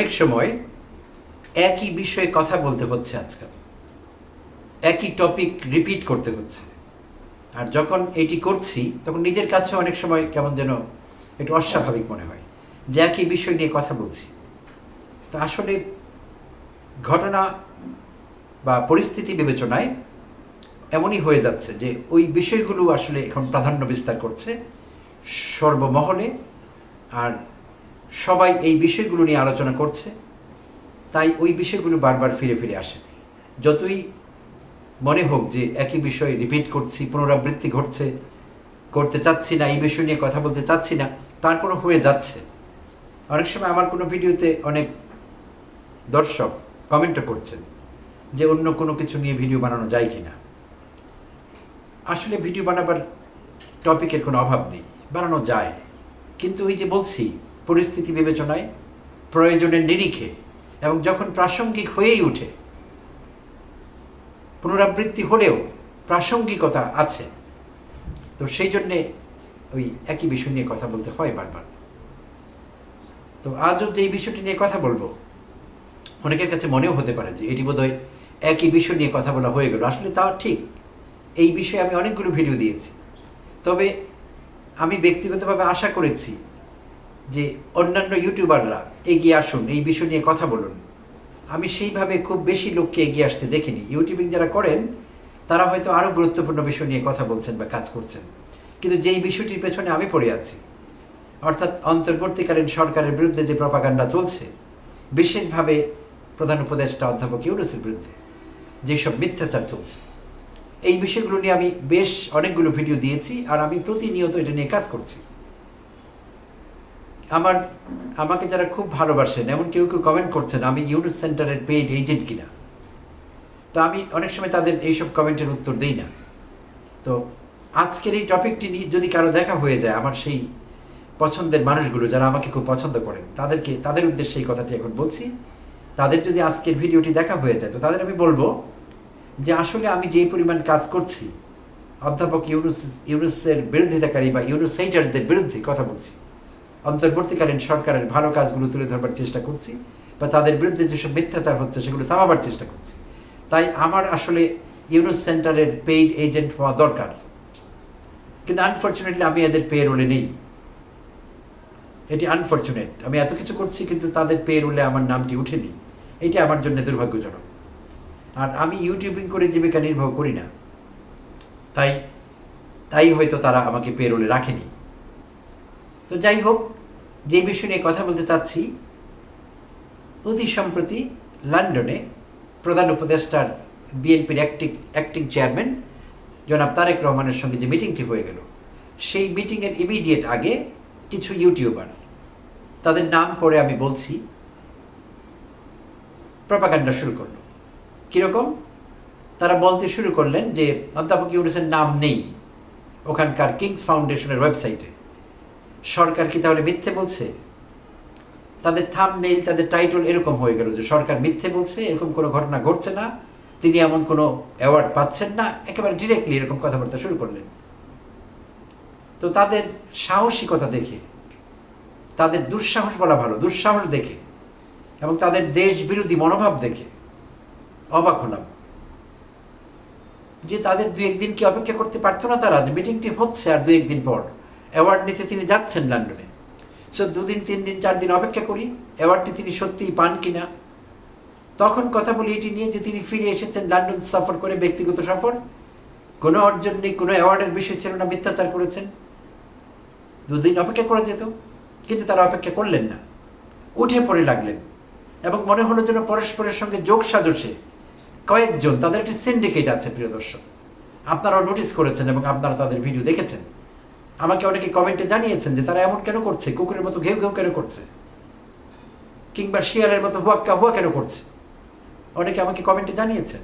অনেক সময় একই বিষয়ে কথা বলতে হচ্ছে আজকাল। একই টপিক রিপিট করতে হচ্ছে। আর যখন এটি করছি, তখন নিজের কাছে অনেক সময় কেমন যেন একটু অস্বাভাবিক মনে হয় যে একই বিষয় নিয়ে কথা বলছি। তা আসলে ঘটনা বা পরিস্থিতি বিবেচনায় এমনই হয়ে যাচ্ছে যে ওই বিষয়গুলো আসলে এখন প্রাধান্য বিস্তার করছে সর্বমহলে। আর সবাই এই বিষয়গুলো নিয়ে আলোচনা করছে, তাই ওই বিষয়গুলো বারবার ফিরে ফিরে আসে যতই মনে হোক যে একই বিষয় রিপিট করছি, পুনরাবৃত্তি ঘটছে, করতে চাচ্ছি না, এই বিষয় নিয়ে কথা বলতে চাচ্ছি না, তারপরও হয়ে যাচ্ছে। অনেক সময় আমার কোনো ভিডিওতে অনেক দর্শক কমেন্টও করছেন যে অন্য কোনো কিছু নিয়ে ভিডিও বানানো যায় কি না আসলে ভিডিও বানাবার টপিকের কোনো অভাব নেই, বানানো যায়। কিন্তু ওই যে বলছি পরিস্থিতি বিবেচনায় প্রয়োজনের নিরিখে এবং যখন প্রাসঙ্গিক হয়েই ওঠে পুনরাবৃত্তি হলেও প্রাসঙ্গিকতা আছে। তো সেই জন্যে ওই একই বিষয় নিয়ে কথা বলতে হয় বারবার। তো আজও যে বিষয়টি নিয়ে কথা বলব। অনেকের কাছে মনেও হতে পারে যে এটি বোধহয় একই বিষয় নিয়ে কথা বলা হয়ে গেল। আসলে তাও ঠিক। এই বিষয়ে আমি অনেকগুলো ভিডিও দিয়েছি। তবে আমি ব্যক্তিগতভাবে আশা করেছি যে অন্যান্য ইউটিউবাররা এগিয়ে আসুন, এই বিষয় নিয়ে কথা বলুন। আমি সেইভাবে খুব বেশি লোককে এগিয়ে আসতে দেখিনি। ইউটিউবিং যারা করেন, তারা হয়তো আরও গুরুত্বপূর্ণ বিষয় নিয়ে কথা বলছেন বা কাজ করছেন। কিন্তু যেই বিষয়টির পেছনে আমি পড়ে আছি, অর্থাৎ অন্তর্বর্তীকালীন সরকারের বিরুদ্ধে যে প্রপাগান্ডা চলছে, বিশেষভাবে প্রধান উপদেষ্টা অধ্যাপক ইউনুসের বিরুদ্ধে যেসব মিথ্যাচার চলছে, এই বিষয়গুলো নিয়ে আমি বেশ অনেকগুলো ভিডিও দিয়েছি আর আমি প্রতিনিয়ত এটা নিয়ে কাজ করছি। আমার, আমাকে যারা খুব ভালোবাসেন এমন কেউ কেউ কমেন্ট করছেন, আমি ইউনুস সেন্টারের পেইড এজেন্ট কিনা? তো আমি অনেক সময় তাদের এইসব কমেন্টের উত্তর দিই না। তো আজকের এই টপিকটি নিয়ে যদি কারও দেখা হয়ে যায়, আমার সেই পছন্দের মানুষগুলো যারা আমাকে খুব পছন্দ করেন, তাদেরকে, তাদের উদ্দেশ্যে এই কথাটি এখন বলছি। তাদের যদি আজকের ভিডিওটি দেখা হয়ে যায়, তো তাদের আমি বলব যে আসলে আমি যেই পরিমাণ কাজ করছি, অধ্যাপক ইউনুস ইউনুসের বিরোধিতাকারী বা ইউনুস হেইটার্সদের বিরুদ্ধে কথা বলছি। অন্তর্বর্তীকালীন সরকারের ভালো কাজগুলো তুলে ধরবার চেষ্টা করছি বা তাদের বিরুদ্ধে যেসব মিথ্যাচার হচ্ছে সেগুলো থামাবার চেষ্টা করছি। তাই আমার আসলে ইউনুস সেন্টারের পেইড এজেন্ট হওয়া দরকার। কিন্তু আনফর্চুনেটলি আমি এদের পে রোলে নেই। এটি আনফর্চুনেট আমি এত কিছু করছি কিন্তু তাদের পে রোলে আমার নামটি উঠেনি এটি আমার জন্য দুর্ভাগ্যজনক। আর আমি ইউটিউবিং করে জীবিকা নির্বাহ করি না। তাই তাই হয়তো তারা আমাকে পে রোলে রাখেনি। তো যাই হোক, যে বিষয় নিয়ে কথা বলতে চাচ্ছি, অতি সম্প্রতি লন্ডনে প্রধান উপদেষ্টার বিএনপির অ্যাক্টিং অ্যাক্টিং চেয়ারম্যান জনাব তারেক রহমানের সঙ্গে যে মিটিংটি হয়ে গেল, সেই মিটিংয়ের ইমিডিয়েট আগে কিছু ইউটিউবার তাদের নাম পরে আমি বলছি প্রপাগান্ডা শুরু করল। কীরকম? তারা বলতে শুরু করলেন যে অধ্যাপক ইউনুসের নাম নেই, ওখানকার কিংস ফাউন্ডেশনের ওয়েবসাইটে সরকার কি তাহলে মিথ্যে বলছে? তাদের থাম নেই তাদের টাইটল এরকম হয়ে গেল যে সরকার মিথ্যে বলছে, এরকম কোনো ঘটনা ঘটছে না, তিনি এমন কোনো অ্যাওয়ার্ড পাচ্ছেন না, একেবারে ডিরেক্টলি এরকম কথাবার্তা শুরু করলেন। তো তাদের সাহসিকতা দেখে, তাদের দুঃসাহস বলা ভালো, দুঃসাহস দেখে, এবং তাদের দেশ বিরোধী মনোভাব দেখে অবাক হলাম। যে তাদের দু একদিন কি অপেক্ষা করতে পারতো না তারা? মিটিংটি হচ্ছে আর দু একদিন পর। অ্যাওয়ার্ড নিতে তিনি যাচ্ছেন লন্ডনে সো দুদিন তিন দিন চার দিন অপেক্ষা করি অ্যাওয়ার্ডটি তিনি সত্যিই পান কিনা। তখন কথা বলি এটি নিয়ে যে তিনি ফিরে এসেছেন লন্ডন সফর করে ব্যক্তিগত সফর। কোনো অর্জন নেই, কোনো অ্যাওয়ার্ডের বিষয় ছিল না, মিথ্যাচার করেছেন। দুদিন অপেক্ষা করা যেত, কিন্তু তারা অপেক্ষা করলেন না। উঠে পড়ে লাগলেন এবং মনে হলো যেন পরস্পরের সঙ্গে যোগ সাজসে। কয়েকজন, তাদের একটি সিন্ডিকেট আছে, প্রিয় দর্শক। আপনারাও নোটিস করেছেন এবং আপনারা তাদের ভিডিও দেখেছেন। আমাকে অনেকে কমেন্টে জানিয়েছেন যে তারা এমন কেন করছে? কুকুরের মতো ঘেউ ঘেউ কেন করছে? কিংবা শিয়ালের মতো হুয়াক্কা হুয়া কেন করছে? অনেকে আমাকে কমেন্টে জানিয়েছেন।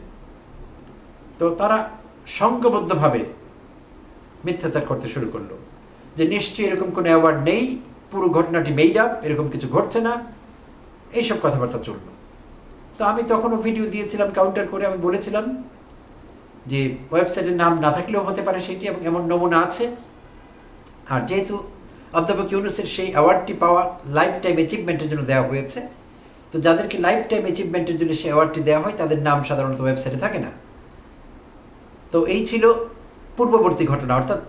তো তারা সংঘবদ্ধভাবে মিথ্যাচার করতে শুরু করল। যে নিশ্চয়ই এরকম কোনো অ্যাওয়ার্ড নেই, পুরো ঘটনাটি মেইড আপ এরকম কিছু ঘটছে না। এইসব কথাবার্তা চলল। তো আমি তখনও ভিডিও দিয়েছিলাম কাউন্টার করে আমি বলেছিলাম যে ওয়েবসাইটের নাম না থাকলেও হতে পারে সেটি এবং এমন নমুনা আছে। আর যেহেতু অধ্যাপক ইউনুসের সেই অ্যাওয়ার্ডটি পাওয়া লাইফ টাইম অ্যাচিভমেন্টের জন্য দেওয়া হয়েছে, তো যাদেরকে লাইফ টাইম অ্যাচিভমেন্টের জন্য সেই অ্যাওয়ার্ডটি দেওয়া হয়, তাদের নাম সাধারণত ওয়েবসাইটে থাকে না। তো এই ছিল পূর্ববর্তী ঘটনা, অর্থাৎ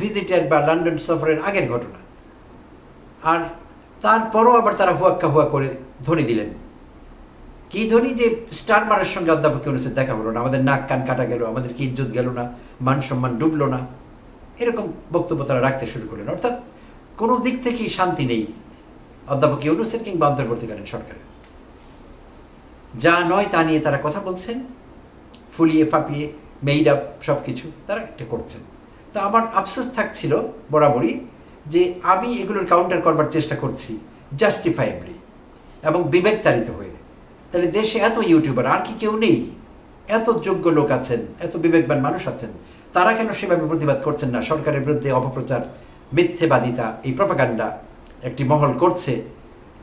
ভিজিটার বা লন্ডন সফরের আগের ঘটনা। আর তারপরও আবার তারা হুয়াক্কা হুয়া করে ধ্বনি দিলেন। কি ধ্বনি? যে স্টার মারের সঙ্গে অধ্যাপক ইউনুসের দেখা হলো না। আমাদের নাক কান কাটা গেল, আমাদের কি ইজ্জত গেল না, মান সম্মান ডুবলো না। এরকম বক্তব্য তারা রাখতে শুরু করলেন। অর্থাৎ কোনো দিক থেকেই শান্তি নেই অধ্যাপক ইউনুসের কিংবা অন্তর্বর্তীকালীন সরকারের। যা নয় তা নিয়ে তারা কথা বলছেন, ফুলিয়ে ফাঁপিয়ে মেইড আপ সব কিছু তারা এটা করছেন। তো আমার আফসোস থাকছিল বরাবরই যে আমি এগুলোর কাউন্টার করবার চেষ্টা করছি জাস্টিফাইবলি এবং বিবেকতাড়িত হয়ে। তাহলে দেশে এত ইউটিউবার আর কি কেউ নেই? এত যোগ্য লোক আছেন, এত বিবেকবান মানুষ আছেন তারা কেন সেভাবে প্রতিবাদ করছেন না? সরকারের বিরুদ্ধে অপপ্রচার, মিথ্যেবাদিতা, এই প্রপাগান্ডা একটি মহল করছে,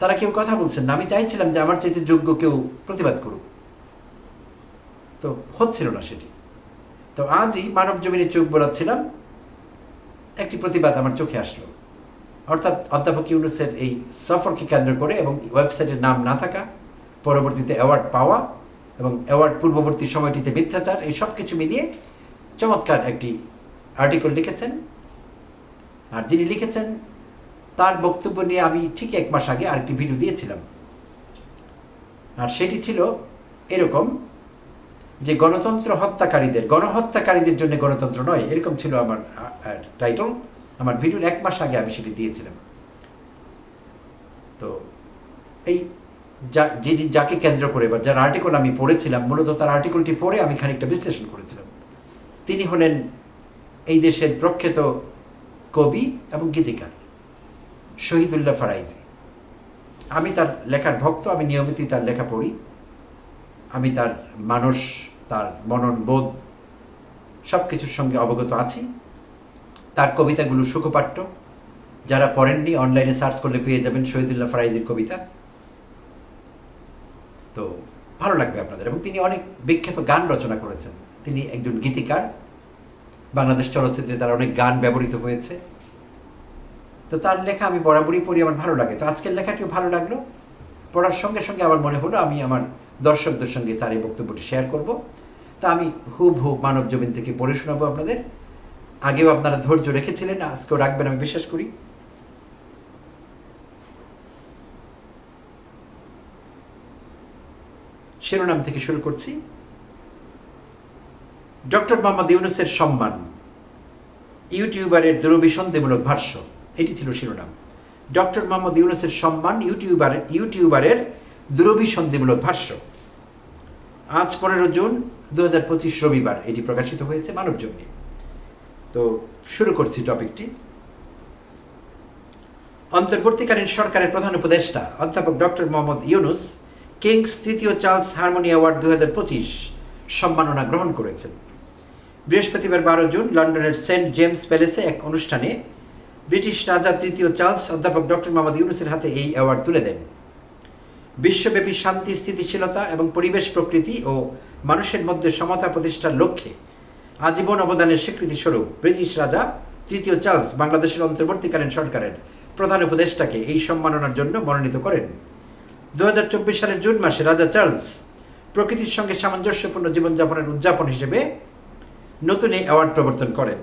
তারা কেউ কথা বলছেন না। আমি চাইছিলাম যে আমার চাইতে যোগ্য কেউ প্রতিবাদ করুক। তো হচ্ছিল না সেটি। তো আজই মানব জমিনে চোখ বোলাচ্ছিলাম, একটি প্রতিবাদ আমার চোখে আসলো। অর্থাৎ অধ্যাপক ইউনুসের এই সফরকে কেন্দ্র করে এবং ওয়েবসাইটের নাম না থাকা, পরবর্তীতে অ্যাওয়ার্ড পাওয়া এবং অ্যাওয়ার্ড পূর্ববর্তী সময়টিতে মিথ্যাচার, এই সব কিছু মিলিয়ে চমৎকার একটি আর্টিকেল লিখেছেন। আর যিনি লিখেছেন, তার বক্তব্য নিয়ে আমি ঠিক এক মাস আগে আরেকটি ভিডিও দিয়েছিলাম। আর সেটি ছিল এরকম, যে গণতন্ত্র হত্যাকারীদের, গণহত্যাকারীদের জন্য গণতন্ত্র নয়, এরকম ছিল আমার টাইটল আমার ভিডিওর এক মাস আগে আমি সেটি দিয়েছিলাম। তো এই যা, যিনি যাকে কেন্দ্র করে বা যার আর্টিকেল আমি পড়েছিলাম, মূলত তার আর্টিকেলটি পড়ে আমি খানিকটা বিশ্লেষণ করেছিলাম। তিনি হলেন এই দেশের প্রখ্যাত কবি এবং গীতিকার, শহীদুল্লাহ ফারাইজি। আমি তার লেখার ভক্ত, আমি নিয়মিতই তার লেখা পড়ি। আমি তার মানুষ তার মনন বোধ সব কিছুর সঙ্গে অবগত আছি। তার কবিতাগুলো সুখপাঠ্য। যারা পড়েননি, অনলাইনে সার্চ করলে পেয়ে যাবেন শহীদুল্লাহ ফারাইজির কবিতা। তো ভালো লাগবে আপনাদের। এবং তিনি অনেক বিখ্যাত গান রচনা করেছেন। তিনি একজন গীতিকার। বাংলাদেশ চলচ্চিত্রে তার অনেক গান ব্যবহৃত হয়েছে। তো তার লেখা আমি বরাবরই পড়ি, আমার ভালো লাগে। তো আজকের লেখাটিও ভালো লাগল। পড়ার সঙ্গে সঙ্গে আমার মনে হলো, আমি আমার দর্শকদের সঙ্গে তার এই বক্তব্যটি শেয়ার করব। তা আমি হুব হুব মানব জমিন থেকে পড়ে শোনাবো আপনাদের। আগেও আপনারা ধৈর্য রেখেছিলেন, আজকেও রাখবেন আমি বিশ্বাস করি। শিরোনাম থেকে শুরু করছি। ডক্টর মোহাম্মদ ইউনুসের সম্মান, ইউটিউবারের দুরভিসন্ধিমূলক ভাষ্য, এটি ছিল শিরোনাম। ডক্টর মোহাম্মদ ইউনুসের সম্মান ইউটিউবার ইউটিউবারের দুরভিসন্ধিমূলক ভাষ্য। আজ পনেরো জুন দু হাজার পঁচিশ রবিবার, এটি প্রকাশিত হয়েছে মানব জমিনে তো শুরু করছি টপিকটি। অন্তর্বর্তীকালীন সরকারের প্রধান উপদেষ্টা, অধ্যাপক ডক্টর মোহাম্মদ ইউনুস, কিংস তৃতীয় চার্লস হারমোনি অ্যাওয়ার্ড দু হাজার পঁচিশ সম্মাননা গ্রহণ করেছেন। বৃহস্পতিবার বারো জুন লন্ডনের সেন্ট জেমস প্যালেসে এক অনুষ্ঠানে ব্রিটিশ রাজা তৃতীয় চার্লস অধ্যাপক ডক্টর মোহাম্মদ ইউনুসের হাতে এই অ্যাওয়ার্ড তুলে দেন। বিশ্বব্যাপী শান্তি, স্থিতিশীলতা এবং পরিবেশ প্রকৃতি ও মানুষের মধ্যে সমতা প্রতিষ্ঠার লক্ষ্যে আজীবন অবদানের স্বীকৃতি স্বরূপ ব্রিটিশ রাজা তৃতীয় চার্লস বাংলাদেশের অন্তর্বর্তীকালীন সরকারের প্রধান উপদেষ্টাকে এই সম্মাননার জন্য মনোনীত করেন। দু হাজার চব্বিশ সালের জুন মাসে রাজা চার্লস প্রকৃতির সঙ্গে সামঞ্জস্যপূর্ণ জীবনযাপনের উদযাপন হিসেবে নতুন এই অ্যাওয়ার্ড প্রবর্তন করেন।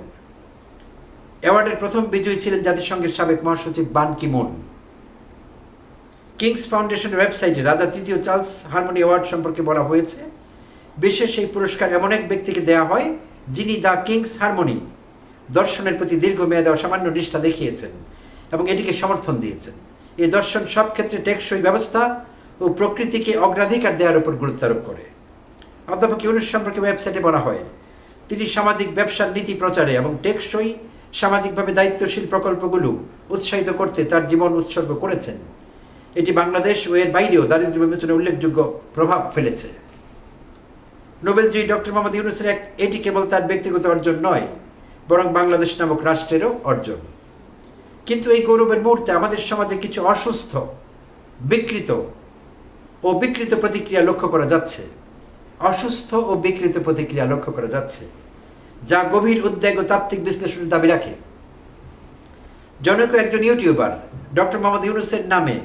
অ্যাওয়ার্ডের প্রথম বিজয়ী ছিলেন জাতিসংঘের সাবেক মহাসচিব বান কি কিমুন। কিংস ফাউন্ডেশনের ওয়েবসাইটে রাজা তৃতীয় চার্লস হারমোনি অ্যাওয়ার্ড সম্পর্কে বলা হয়েছে, বিশেষ এই পুরস্কার এমন এক ব্যক্তিকে দেয়া হয় যিনি দ্য কিংস হারমোনি দর্শনের প্রতি দীর্ঘমেয়াদে অসামান্য নিষ্ঠা দেখিয়েছেন এবং এটিকে সমর্থন দিয়েছেন। এই দর্শন সব ক্ষেত্রে টেকসই ব্যবস্থা ও প্রকৃতিকে অগ্রাধিকার দেওয়ার উপর গুরুত্ব আরোপ করে। অধ্যাপক ইউনুস সম্পর্কে ওয়েবসাইটে বলা হয় তিনি সামাজিক ব্যবসার নীতি প্রচারে এবং টেকসই সামাজিকভাবে দায়িত্বশীল প্রকল্পগুলো উৎসাহিত করতে তার জীবন উৎসর্গ করেছেন। এটি বাংলাদেশ ও এর বাইরেও দারিদ্র্য বিবেচনায় উল্লেখযোগ্য প্রভাব ফেলেছে। নোবেলজয়ী ডক্টর মোহাম্মদ ইউনুসের এক, এটি কেবল তার ব্যক্তিগত অর্জন নয়, বরং বাংলাদেশ নামক রাষ্ট্রেরও অর্জন। কিন্তু এই গৌরবের মুহূর্তে আমাদের সমাজে কিছু অসুস্থ, বিকৃত ও বিকৃত প্রতিক্রিয়া লক্ষ্য করা যাচ্ছে। অসুস্থ ও বিকৃত প্রতিক্রিয়া লক্ষ্য করা যাচ্ছে। যা গভীর উদ্বেগ ও তাত্ত্বিক বিশ্লেষণের দাবি রাখে। জনক একজন ইউটিউবার, ডক্টর মোহাম্মদ ইউনুসের নামে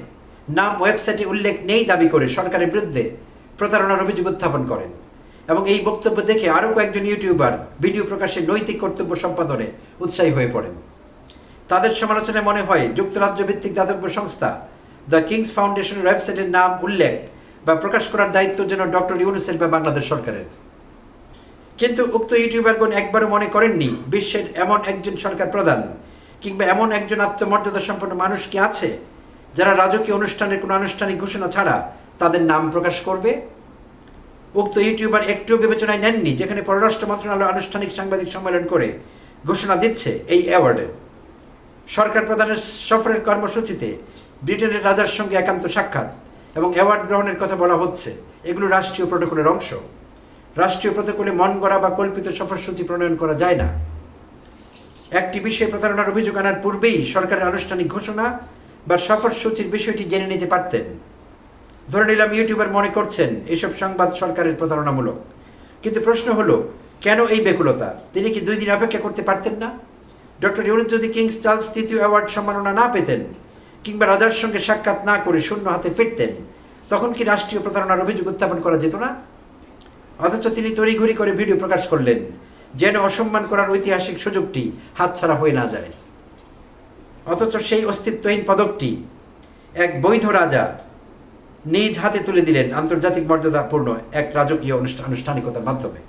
নাম ওয়েবসাইটে উল্লেখ নেই দাবি করে সরকারের বিরুদ্ধে প্রতারণার অভিযোগ উত্থাপন করেন এবং এই বক্তব্য দেখে আরও কয়েকজন ইউটিউবার ভিডিও প্রকাশে নৈতিক কর্তব্য সম্পাদনে উৎসাহী হয়ে পড়েন। তাদের সমালোচনায় মনে হয় যুক্তরাজ্য ভিত্তিক দাতব্য সংস্থা দ্য কিংস ফাউন্ডেশনের ওয়েবসাইটের নাম উল্লেখ বা প্রকাশ করার দায়িত্ব যেন ডক্টর ইউনুসেফ বা বাংলাদেশ সরকারের। কিন্তু উক্ত ইউটিউবারগণ একবারও মনে করেননি, বিশ্বের এমন একজন সরকার প্রধান কিংবা এমন একজন আত্মমর্যাদা সম্পন্ন মানুষ কি আছে, যারা রাজকীয় অনুষ্ঠানের কোনো আনুষ্ঠানিক ঘোষণা ছাড়া তাদের নাম প্রকাশ করবে? উক্ত ইউটিউবার একটু বিবেচনায় নেননি, যেখানে পররাষ্ট্র মন্ত্রণালয় আনুষ্ঠানিক সাংবাদিক সম্মেলন করে ঘোষণা দিচ্ছে এই অ্যাওয়ার্ডের। সরকার প্রধানের সফরের কর্মসূচিতে ব্রিটেনের রাজার সঙ্গে একান্ত সাক্ষাৎ এবং অ্যাওয়ার্ড গ্রহণের কথা বলা হচ্ছে। এগুলো রাষ্ট্রীয় প্রোটোকলের অংশ। রাষ্ট্রীয় প্রোটোকলে মন গড়া বা কল্পিত সফরসূচি প্রণয়ন করা যায় না। একটি বিষয়ে প্রতারণার অভিযোগ আনার পূর্বেই সরকারের আনুষ্ঠানিক ঘোষণা বা সফরসূচির বিষয়টি জেনে নিতে পারতেন। ধরে নিলাম ইউটিউবার মনে করছেন, এসব সংবাদ সরকারের প্রতারণামূলক। কিন্তু প্রশ্ন হলো, কেন এই বেকুলতা? তিনি কি দুই দিন অপেক্ষা করতে পারতেন না? ডক্টর ইউনুস যদি কিংস চার্লস তৃতীয় অ্যাওয়ার্ড সম্মাননা না পেতেন কিংবা রাজার সঙ্গে সাক্ষাৎ না করে শূন্য হাতে ফিরতেন, তখন কি রাষ্ট্রীয় প্রতারণার অভিযোগ উত্থাপন করা যেত না? অথচ তিনি তড়িঘড়ি করে ভিডিও প্রকাশ করলেন, যেন অসম্মান করার ঐতিহাসিক সুযোগটি হাতছাড়া হয়ে না যায়। অথচ সেই অস্তিত্বহীন পদকটি এক বৈধ রাজা নিজ হাতে তুলে দিলেন আন্তর্জাতিক মর্যাদাপূর্ণ এক রাজকীয় আনুষ্ঠানিকতার মাধ্যমে।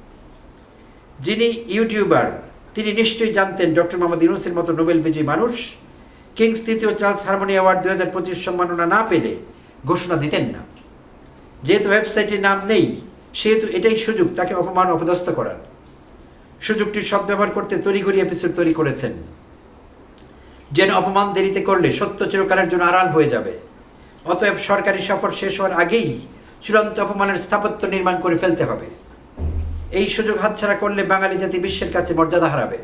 যিনি ইউটিউবার, তিনি নিশ্চয়ই জানতেন ডক্টর মোহাম্মদ ইউনুসের মতো নোবেল বিজয়ী মানুষ কিংস তৃতীয় চার্লস হারমোনি অ্যাওয়ার্ড দু হাজার পঁচিশ সম্মাননা না পেলে ঘোষণা দিতেন না। যেহেতু ওয়েবসাইটে নাম নেই সেহেতু এটাই সুযোগ, তাকে অপমান অপদস্থ করার। সুযোগটির সদ্ব্যবহার করতে তড়িঘড়ি এপিসোড তৈরি করেছেন। যেন অপমান দেরিতে করলে সত্য চিরকালের জন্য আড়াল হয়ে যাবে। অতএব সরকারি সফর শেষ হওয়ার আগেই চূড়ান্ত অপমানের স্থাপত্য নির্মাণ করে ফেলতে হবে। এই সুযোগ হাতছাড়া করলে বাঙালি জাতি বিশ্বের কাছে মর্যাদা হারাবে।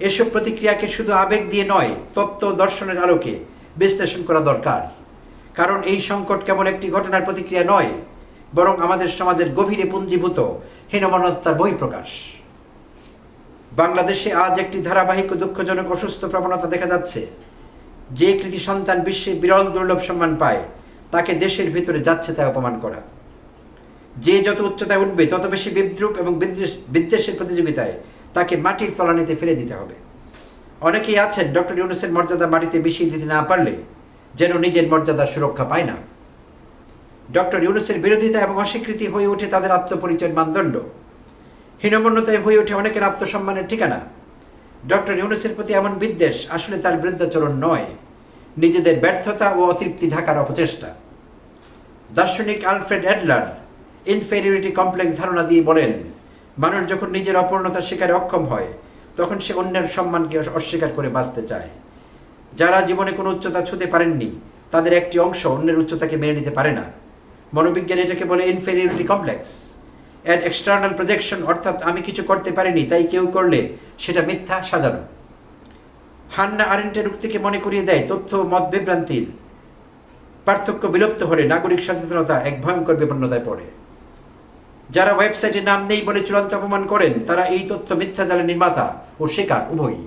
এসব প্রতিক্রিয়াকে শুধু আবেগ দিয়ে নয়, তত্ত্ব দর্শনের আলোকে বিশ্লেষণ করা দরকার। কারণ এই সংকট কেবল একটি ঘটনার প্রতিক্রিয়া নয় বরং আমাদের সমাজের গভীরে পুঞ্জীভূত হীনমনত্যার বহিঃপ্রকাশ। বাংলাদেশে আজ একটি ধারাবাহিক ও দুঃখজনক অসুস্থ প্রবণতা দেখা যাচ্ছে। যে কৃতি সন্তান বিশ্বে বিরল দুর্লভ সম্মান পায়, তাকে দেশের ভিতরে যাচ্ছে তাই অপমান করা। যে যত উচ্চতায় উঠবে, তত বেশি বিদ্রুপ এবং বিদ্বেষের প্রতিযোগিতায় তাকে মাটির তলানিতে ফেলে দিতে হবে। অনেকেই আছেন ডক্টর ইউনুসের মর্যাদা মাটিতে মিশিয়ে দিতে না পারলে যেন নিজের মর্যাদা সুরক্ষা পায় না। ডক্টর ইউনুসের বিরোধিতা এবং অস্বীকৃতি হয়ে ওঠে তাদের আত্মপরিচয়ের মানদণ্ড। হীনমন্যতায় হয়ে ওঠে অনেকের আত্মসম্মানের ঠিকানা। ডক্টর ইউনুসের প্রতি এমন বিদ্বেষ আসলে তার বিরুদ্ধাচরণ নয়। নিজেদের ব্যর্থতা ও অতৃপ্তি ঢাকার অপচেষ্টা। দার্শনিক আলফ্রেড অ্যাডলার ইনফেরিয়রিটি কমপ্লেক্স ধারণা দিয়ে বলেন, মানুষ যখন নিজের অপূর্ণতার শিকারে অক্ষম হয়, তখন সে অন্যের সম্মানকে অস্বীকার করে বাঁচতে চায়। যারা জীবনে কোনো উচ্চতা ছুঁতে পারেননি, তাদের একটি অংশ অন্যের উচ্চতাকে মেনে নিতে পারে না। মনোবিজ্ঞান এটাকে বলে inferiority complex and external projection অর্থাৎ আমি কিছু করতে পারিনি, তাই কেউ করলে সেটা মিথ্যা, সাজানো। হান্না আরেন্টের উক্তিকে মনে করিয়ে দেয়, তথ্য মত বিভ্রান্তির। পার্থক্য বিলুপ্ত হলে নাগরিক সচেতনতা এক ভয়ঙ্কর বিপন্নতায় পড়ে। যারা ওয়েবসাইটে নাম নেই বলে চূড়ান্ত অপমান করেন, তারা এই তথ্য মিথ্যা জালের নির্মাতা ও শিকার, উভয়ই।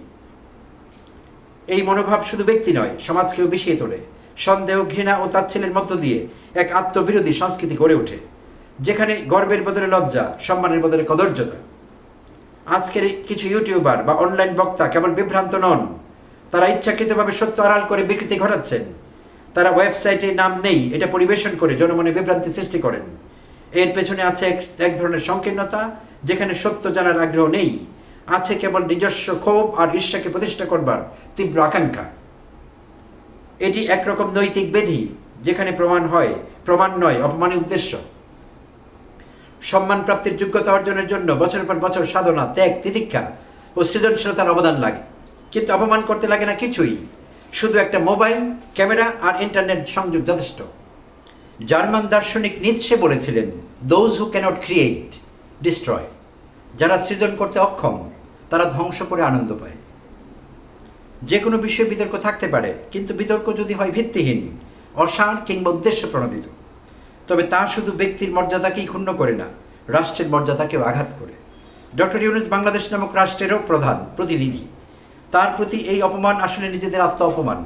এই মনোভাব শুধু ব্যক্তি নয়, সমাজকেও বিষিয়ে তোলে। সন্দেহ, ঘৃণা ও তাচ্ছিলের মধ্য দিয়ে এক আত্মবিরোধী সংস্কৃতি গড়ে ওঠে, যেখানে গর্বের বদলে লজ্জা, সম্মানের বদলে কদর্যতা। আজকের কিছু ইউটিউবার বা অনলাইন বক্তা কেবল বিভ্রান্ত নন, তারা ইচ্ছাকৃতভাবে সত্য আড়াল করে বিকৃতি ঘটাচ্ছেন। তারা ওয়েবসাইটে নাম নেই, এটা পরিবেশন করে জনমনে বিভ্রান্তি সৃষ্টি করেন। এর পেছনে আছে এক ধরনের সংকীর্ণতা, যেখানে সত্য জানার আগ্রহ নেই। আছে কেবল নিজস্ব ক্ষোভ আর ঈর্ষাকে প্রতিষ্ঠা করবার তীব্র আকাঙ্ক্ষা। এটি একরকম নৈতিক বেধি যেখানে প্রমাণ হয়, প্রমাণ নয়, অপমানের উদ্দেশ্য। সম্মান প্রাপ্তির যোগ্যতা অর্জনের জন্য বছরের পর বছর সাধনা, ত্যাগ, তিতিক্ষা ও সৃজনশীলতার অবদান লাগে। কিন্তু অপমান করতে লাগে না কিছুই। শুধু একটা মোবাইল, ক্যামেরা আর ইন্টারনেট সংযোগ যথেষ্ট। জার্মান দার্শনিক নিৎসে বলেছিলেন those who cannot create destroy যারা সৃজন করতে অক্ষম, তারা ধ্বংস করে আনন্দ পায়। যে কোনো বিষয়ে বিতর্ক থাকতে পারে, কিন্তু বিতর্ক যদি হয় ভিত্তিহীন অসার কিংবা উদ্দেশ্য প্রণোদিত। তবে তা শুধু ব্যক্তির মর্যাদাকেই ক্ষুণ্ণ করে না, রাষ্ট্রের মর্যাদাকেও আঘাত করে। ডক্টর ইউনুস বাংলাদেশ নামক রাষ্ট্রেরও প্রধান, প্রতিনিধি। তার প্রতি এই অপমান আসলে নিজেদের আত্ম অপমান।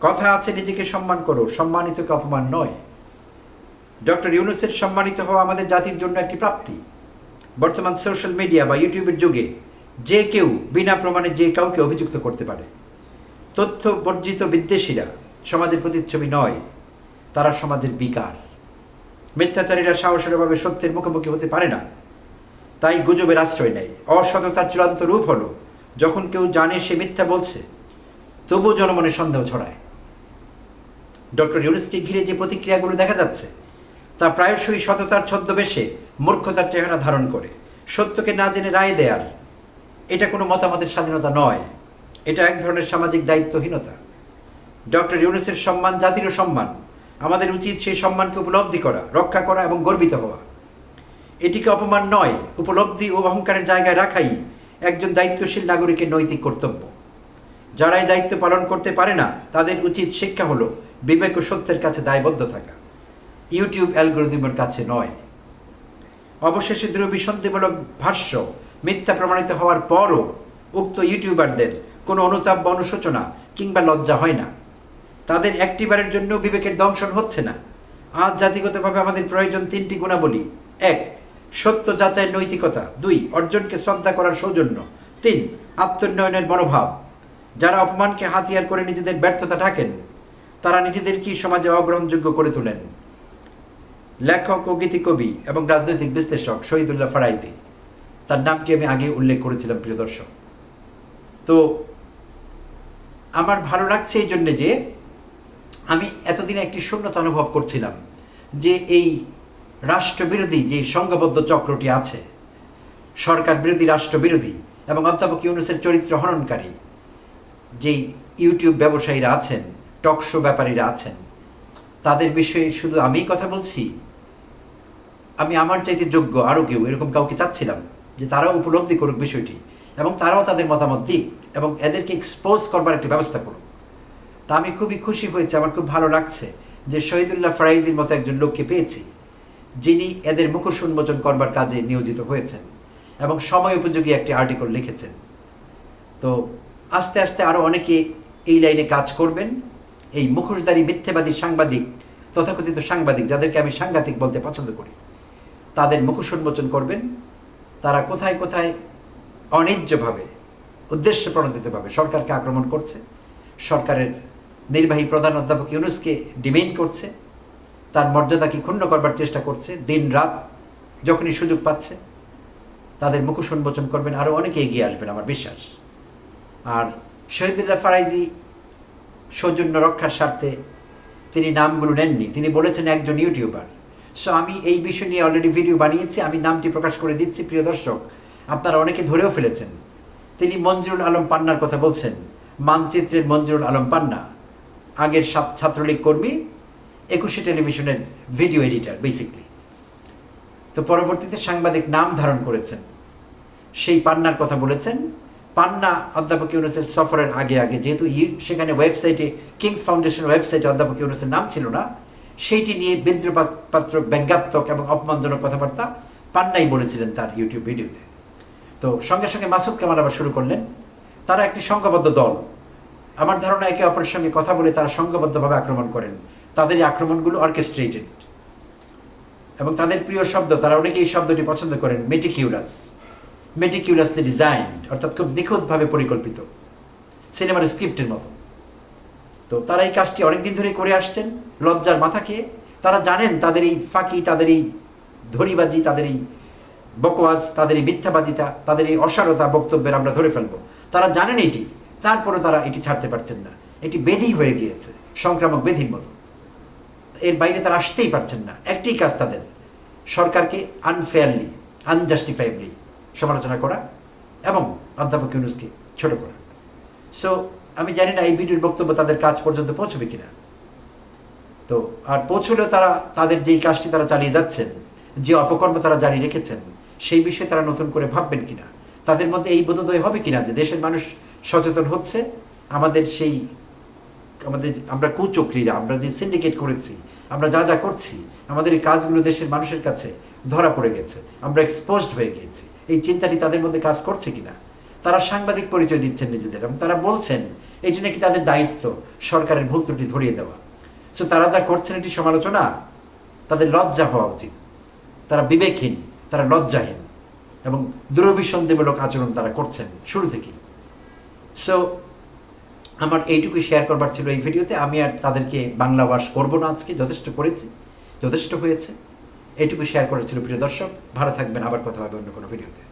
কথা আছে নিজেকে সম্মান করো সম্মানিতকে অপমান নয়। ডক্টর ইউনুসের সম্মানিত হওয়া আমাদের জাতির জন্য একটি প্রাপ্তি। বর্তমান সোশ্যাল মিডিয়া বা ইউটিউবের যুগে যে কেউ বিনা প্রমাণে যে কাউকে অভিযুক্ত করতে পারে। তথ্য বর্জিত বিদ্বেষীরা সমাজের প্রতিচ্ছবি নয়, তারা সমাজের বিকার। মিথ্যাচারীরা সাহসের অভাবে সত্যের মুখোমুখি হতে পারে না। তাই গুজবের আশ্রয় নেয়। অসততার চূড়ান্ত রূপ হলো, যখন কেউ জানে সে মিথ্যা বলছে, তবুও জনমনে সন্দেহ ছড়ায়। ডক্টর ইউনুসকে ঘিরে যে প্রতিক্রিয়াগুলো দেখা যাচ্ছে, তা প্রায়শই সততার ছদ্মবেশে মূর্খতার চেহারা ধারণ করে। সত্যকে না জেনে রায় দেয়ার, এটা কোনো মতামতের স্বাধীনতা নয়। এটা এক ধরনের সামাজিক দায়িত্বহীনতা। ডক্টর ইউনুসের সম্মান, জাতিরও সম্মান, আমাদের উচিত সেই সম্মানকে উপলব্ধি করা, রক্ষা করা এবং গর্বিত হওয়া। এটিকে অপমান নয়, উপলব্ধি ও অহংকারের জায়গায় রাখাই একজন দায়িত্বশীল নাগরিকের নৈতিক কর্তব্য। যারা এই দায়িত্ব পালন করতে পারে না, তাদের উচিত শিক্ষা হলো বিবেক ও সত্যের কাছে দায়বদ্ধ থাকা। ইউটিউব অ্যালগোরিদমের কাছে নয়। অবশেষে দৃঢ়বিসন্ধিমূলক ভাষ্য, মিথ্যা প্রমাণিত হওয়ার পরও উক্ত ইউটিউবারদের কোনো অনুতাপ বা অনুশোচনা কিংবা লজ্জা হয় না। তাদের একটিবারের জন্য বিবেকের দংশন হচ্ছে না। আজ জাতিগতভাবে আমাদের প্রয়োজন তিনটি গুণাবলী। এক, সত্য যাচাইয়ের নৈতিকতা। দুই, অর্জনকে শ্রদ্ধা করার সৌজন্য। তিন, আত্মোন্নয়নের মনোভাব। যারা অপমানকে হাতিয়ার করে নিজেদের ব্যর্থতা ঢাকেন, তারা নিজেদেরকেই সমাজে অগ্রহণযোগ্য করে তোলেন। লেখক ও গীতিকবি এবং রাজনৈতিক বিশ্লেষক শহীদুল্লাহ ফারাইজি, তার নামটি আমি আগে উল্লেখ করেছিলাম, প্রিয় দর্শক। তো, আমার ভালো লাগছে এই জন্যে যে আমি এতদিন একটি শূন্যতা অনুভব করছিলাম যে এই রাষ্ট্রবিরোধী যে সংঘবদ্ধ চক্রটি আছে, সরকার বিরোধী রাষ্ট্রবিরোধী এবং অধ্যাপক ইউনুসের চরিত্র হননকারী, যেই ইউটিউব ব্যবসায়ীরা আছেন টকশো ব্যাপারীরা আছেন, তাদের বিষয়ে শুধু আমিই কথা বলছি? আমি আমার চাইতে যোগ্য আরও কেউ? এরকম কাউকে চাচ্ছিলাম যে তারাও উপলব্ধি করুক বিষয়টি এবং তারাও তাদের মতামত দিক এবং এদেরকে এক্সপোজ করবার একটি ব্যবস্থা করুক। তা আমি খুবই খুশি হয়েছে, আমার খুব ভালো লাগছে যে শহীদুল্লাহ ফরাইজির মতো একজন লোককে পেয়েছি, যিনি এদের মুখোশ উন্মোচন করবার কাজে নিয়োজিত হয়েছেন এবং সময় উপযোগী একটি আর্টিকেল লিখেছেন। তো আস্তে আস্তে আরও অনেকে এই লাইনে কাজ করবেন, এই মুখোশধারী মিথ্যেবাদী সাংবাদিক, তথাকথিত সাংবাদিক যাদেরকে আমি সাংঘাতিক বলতে পছন্দ করি, তাদের মুখোশ উন্মোচন করবেন। তারা কোথায় কোথায় অন্যায্যভাবে উদ্দেশ্য প্রণোদিতভাবে সরকারকে আক্রমণ করছে, সরকারের নির্বাহী প্রধান অধ্যাপক ইউনুসকে ডিমেইন করছে, তার মর্যাদাকে ক্ষুণ্ণ করবার চেষ্টা করছে, দিন রাত যখনই সুযোগ পাচ্ছে, তাদের মুখোশ উন্মোচন করবেন আরও অনেকে এগিয়ে আসবেন, আমার বিশ্বাস। আর শহীদুল্লাহ ফারাইজি সৌজন্য রক্ষার স্বার্থে তিনি নামগুলো নেননি, তিনি বলেছেন একজন ইউটিউবার। সো আমি এই বিষয় নিয়ে অলরেডি ভিডিও বানিয়েছি, আমি নামটি প্রকাশ করে দিচ্ছি, প্রিয় দর্শক, আপনারা অনেকে ধরেও ফেলেছেন। তিনি মঞ্জুরুল আলম পান্নার কথা বলছেন, মানচিত্রের মঞ্জুরুল আলম পান্না। আগের ছাত্র- ছাত্রলীগ কর্মী একুশে টেলিভিশনের ভিডিও এডিটার বেসিকলি তো পরবর্তীতে সাংবাদিক নাম ধারণ করেছেন। সেই পান্নার কথা বলেছেন। পান্না অধ্যাপক ইউনুসের সফরের আগে আগে, যেহেতু সেখানে ওয়েবসাইটে কিংস ফাউন্ডেশন ওয়েবসাইটে অধ্যাপক ইউনুসের নাম ছিল না, সেইটি নিয়ে বিদ্রুপাত্র ব্যঙ্গাত্মক এবং অপমানজনক কথাবার্তা পান্নাই বলেছিলেন তার ইউটিউব ভিডিওতে তো সঙ্গে সঙ্গে মাসুদ কামাল আবার শুরু করলেন। তারা একটি সংঘবদ্ধ দল। আমার ধারণা একে অপরের সঙ্গে কথা বলে তারা সংঘবদ্ধভাবে আক্রমণ করেন। তাদের এই আক্রমণগুলো অর্কেস্ট্রেটেড এবং তাদের প্রিয় শব্দ, তারা অনেকে এই শব্দটি পছন্দ করেন মেটিকিউলাস মেটিকিউলাসলি ডিজাইনড অর্থাৎ খুব নিখুঁতভাবে পরিকল্পিত। সিনেমার স্ক্রিপ্টের মতো। তো তারা এই কাজটি অনেকদিন ধরে করে আসছেন, লজ্জার মাথা খেয়ে। তারা জানেন তাদের এই ফাঁকি, তাদের এই ধরিবাজি, তাদের এই বকওয়াজ, তাদের এই মিথ্যাবাদিতা, তাদের এই অসারতা বক্তব্যের আমরা ধরে ফেলব। তারা জানেন এটি। তারপরে তারা এটি ছাড়তে পারছেন না। এটি বেধি হয়ে গিয়েছে, সংক্রামক বেধির মতো। এর বাইরে তারা আসতেই পারছেন না। একটি কাজ তাদের, সরকারকে আনফেয়ারলি আনজাস্টিফাইবলি সমালোচনা করা এবং অধ্যাপক ইউনুসকে ছোট করা। সো আমি জানি না এই ভিডিওর বক্তব্য তাদের কাজ পর্যন্ত পৌঁছবে কিনা। তো, আর পৌঁছলেও তারা, তাদের যেই কাজটি তারা চালিয়ে যাচ্ছেন, যে অপকর্ম তারা জারি রেখেছেন, সেই বিষয়ে তারা নতুন করে ভাববেন কিনা, তাদের মধ্যে এই বোধোদয় হবে কিনা যে দেশের মানুষ সচেতন হচ্ছে। আমাদের সেই, আমাদের আমরা কুচক্রীরা, আমরা যে সিন্ডিকেট করেছি, আমরা যা যা করছি, আমাদের এই কাজগুলো দেশের মানুষের কাছে ধরা পড়ে গেছে। আমরা এক্সপোজড হয়ে গিয়েছি। এই চিন্তাটি তাদের মধ্যে কাজ করছে কিনা? তারা সাংবাদিক পরিচয় দিচ্ছেন নিজেদের এবং তারা বলছেন, এটি নাকি তাদের দায়িত্ব সরকারের ভুল ত্রুটি ধরিয়ে দেওয়া। সো তারা যা করছেন এটি সমালোচনা, তাদের লজ্জা হওয়া উচিত। তারা বিবেকহীন, তারা লজ্জাহীন এবং দুরভিসন্ধিমূলক আচরণ তারা করছেন শুরু থেকেই। সো আমার এইটুকু শেয়ার করবার ছিল এই ভিডিওতে আমি আর তাদেরকে বাংলা বাস করব না আজকে, যথেষ্ট করেছি, যথেষ্ট হয়েছে। এইটুকু শেয়ার করার ছিল প্রিয় দর্শক। ভালো থাকবেন, আবার কথা হবে অন্য কোনো ভিডিওতে